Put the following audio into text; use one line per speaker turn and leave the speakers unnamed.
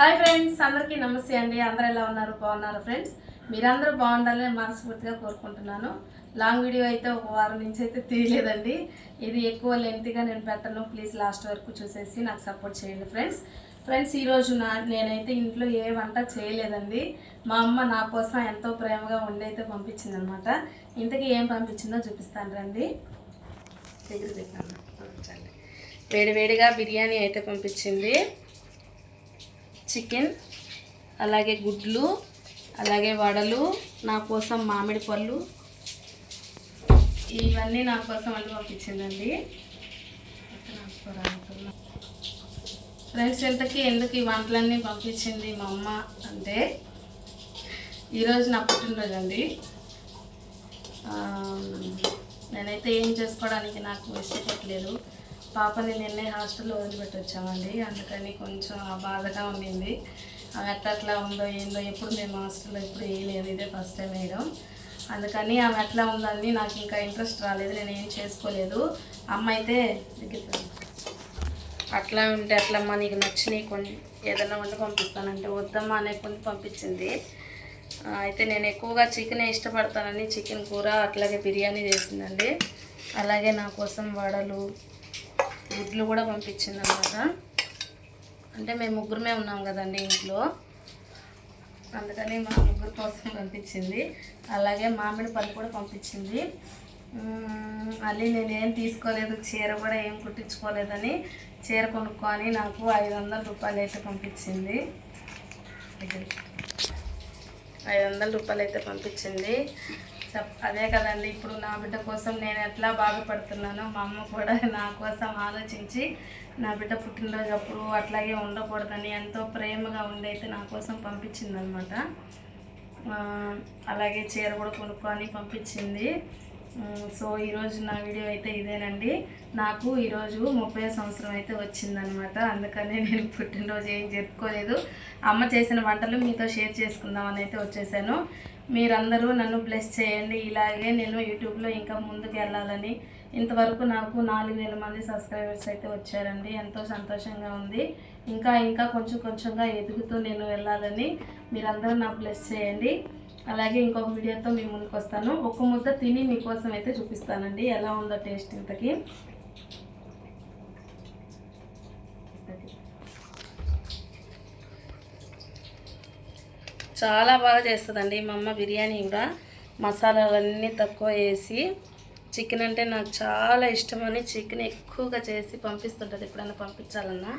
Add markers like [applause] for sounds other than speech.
Hi friends అందరికీ నమస్తే అండి. అందరూ ఎలా ఉన్నారు? బాగున్నారు ఫ్రెండ్స్ మీరందరూ బాగుండాలని మనస్ఫూర్తిగా కోరుకుంటున్నాను. లాంగ్ వీడియో అయితే ఒక వారం నుంచి అయితే తీయలేదండి. ఇది ఎక్కువ లెంత్గా నేను పెట్టను. ప్లీజ్ లాస్ట్ వరకు చూసేసి నాకు సపోర్ట్ చేయండి ఫ్రెండ్స్ ఫ్రెండ్స్ ఈరోజు నా నేనైతే ఇంట్లో ఏ వంట చేయలేదండి. మా అమ్మ నా కోసం ఎంతో ప్రేమగా వండి అయితే పంపించింది అనమాట ఇంతకీ ఏం పంపించిందో చూపిస్తాను రండి. దగ్గర పెట్టాను వేడివేడిగా బిర్యానీ అయితే పంపించింది. చికెన్ అలాగే గుడ్లు అలాగే వడలు నా కోసం మామిడి పళ్ళు. ఇవన్నీ నా కోసం అని పంపించిందండి. ఫ్రెండ్స్ ఇంతకీ ఎందుకు ఈ వంటలన్నీ పంపించింది మా అమ్మ అంటే ఈరోజు నా పుట్టినరోజు అండి నేనైతే ఏం చేసుకోవడానికి నాకు ఇష్టపడలేదు. పాపని నిన్నే హాస్టల్లో వదిలిపెట్టి వచ్చామండి అందుకని కొంచెం ఆ బాధగా ఉండింది. ఆమె ఎట్లా ఉందో ఏందో ఎప్పుడు మేము హాస్టల్లో ఎప్పుడు వేయలేదు ఇదే ఫస్ట్ టైం వేయడం. అందుకని ఆమె ఎట్లా ఉందని నాకు ఇంకా ఇంట్రెస్ట్ రాలేదు. నేను ఏం చేసుకోలేదు. అమ్మ అయితే అట్లా ఉంటే అట్లమ్మ నీకు నచ్చినవి కొన్ని ఏదైనా వండి పంపిస్తానంటే వద్దమ్మా అనే కొన్ని పంపించింది. అయితే నేను ఎక్కువగా చికెన్ ఇష్టపడతానని చికెన్ కూర అట్లాగే బిర్యానీ చేసిందండి. అలాగే నా కోసం వడలు గుడ్లు కూడా పంపించింది అనమాట అంటే మేము ముగ్గురమే ఉన్నాం కదండి ఇంట్లో. అందుకని మా ముగ్గురు కోసం పంపించింది. అలాగే మామిడి పళ్ళు కూడా పంపించింది. మళ్ళీ నేనేం తీసుకోలేదు. చీర కూడా ఏం కుట్టించుకోలేదని చీర కొనుక్కొని నాకు ఐదు వందల రూపాయలు అయితే పంపించింది. ఐదు వందల రూపాయలు అయితే పంపించింది అదే కదండి ఇప్పుడు నా బిడ్డ కోసం నేను ఎట్లా బాధపడుతున్నానో మా అమ్మ కూడా [laughs] నా కోసం ఆలోచించి నా బిడ్డ పుట్టినరోజు అప్పుడు అట్లాగే ఉండకూడదని ఎంతో ప్రేమగా ఉండైతే నా కోసం పంపించిందనమాట. అలాగే చీర కూడా కొనుక్కొని పంపించింది. సో ఈరోజు నా వీడియో అయితే ఇదేనండి. నాకు ఈరోజు ముప్పై సంవత్సరం అయితే వచ్చిందనమాట. అందుకనే నేను పుట్టినరోజు ఏం జరుపుకోలేదు. అమ్మ చేసిన వంటలు మీతో షేర్ చేసుకుందామని అయితే వచ్చేసాను. మీరందరూ నన్ను బ్లెస్ చేయండి. ఇలాగే నేను యూట్యూబ్లో ఇంకా ముందుకు వెళ్ళాలని ఇంతవరకు నాకు నాలుగు వేల మంది సబ్స్క్రైబర్స్ అయితే వచ్చారండి. ఎంతో సంతోషంగా ఉంది. ఇంకా ఇంకా కొంచెం కొంచెంగా ఎదుగుతూ నేను వెళ్ళాలని మీరందరూ నాకు బ్లెస్ చేయండి. అలాగే ఇంకొక వీడియోతో మీ ముందుకు వస్తాను. ఒక ముద్ద తిని మీకోసం అయితే చూపిస్తానండి. ఎలా ఉందో టేస్ట్ ఇంతకి. చాలా బాగా చేస్తుందండి మా అమ్మ బిర్యానీ కూడా. మసాలాలన్నీ తక్కువ వేసి చికెన్ అంటే నాకు చాలా ఇష్టమని చికెన్ ఎక్కువగా చేసి పంపిస్తుంటుంది. ఎప్పుడైనా పంపించాలన్నా.